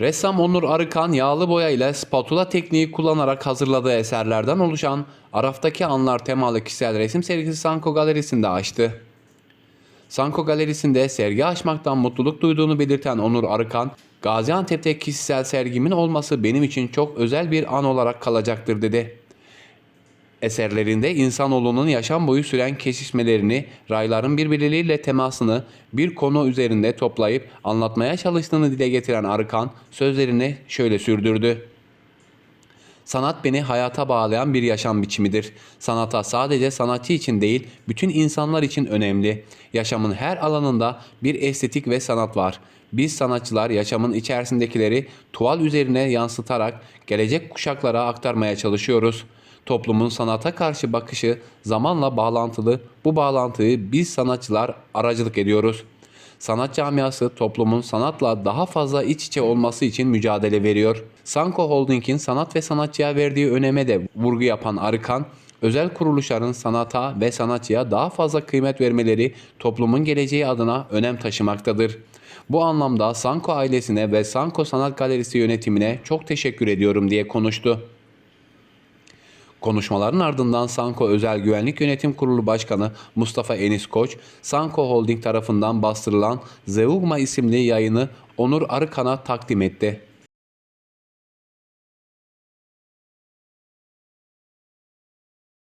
Ressam Onur Arıkan yağlı boya ile spatula tekniği kullanarak hazırladığı eserlerden oluşan Araf'taki Anlar temalı kişisel resim sergisi Sanko Galerisi'nde açtı. Sanko Galerisi'nde sergi açmaktan mutluluk duyduğunu belirten Onur Arıkan, Gaziantep'te kişisel sergimin olması benim için çok özel bir an olarak kalacaktır dedi. Eserlerinde insanoğlunun yaşam boyu süren kesişmelerini, rayların birbirleriyle temasını bir konu üzerinde toplayıp anlatmaya çalıştığını dile getiren Arıkan sözlerini şöyle sürdürdü. Sanat beni hayata bağlayan bir yaşam biçimidir. Sanata sadece sanatçı için değil, bütün insanlar için önemli. Yaşamın her alanında bir estetik ve sanat var. Biz sanatçılar yaşamın içerisindekileri tuval üzerine yansıtarak gelecek kuşaklara aktarmaya çalışıyoruz. Toplumun sanata karşı bakışı zamanla bağlantılı. Bu bağlantıyı biz sanatçılar aracılık ediyoruz. Sanat camiası toplumun sanatla daha fazla iç içe olması için mücadele veriyor. Sanko Holding'in sanat ve sanatçıya verdiği öneme de vurgu yapan Arıkan, özel kuruluşların sanata ve sanatçıya daha fazla kıymet vermeleri toplumun geleceği adına önem taşımaktadır. Bu anlamda Sanko ailesine ve Sanko Sanat Galerisi yönetimine çok teşekkür ediyorum diye konuştu. Konuşmaların ardından Sanko Özel Güvenlik Yönetim Kurulu Başkanı Mustafa Enis Koç, Sanko Holding tarafından bastırılan Zeugma isimli yayını Onur Arıkan'a takdim etti.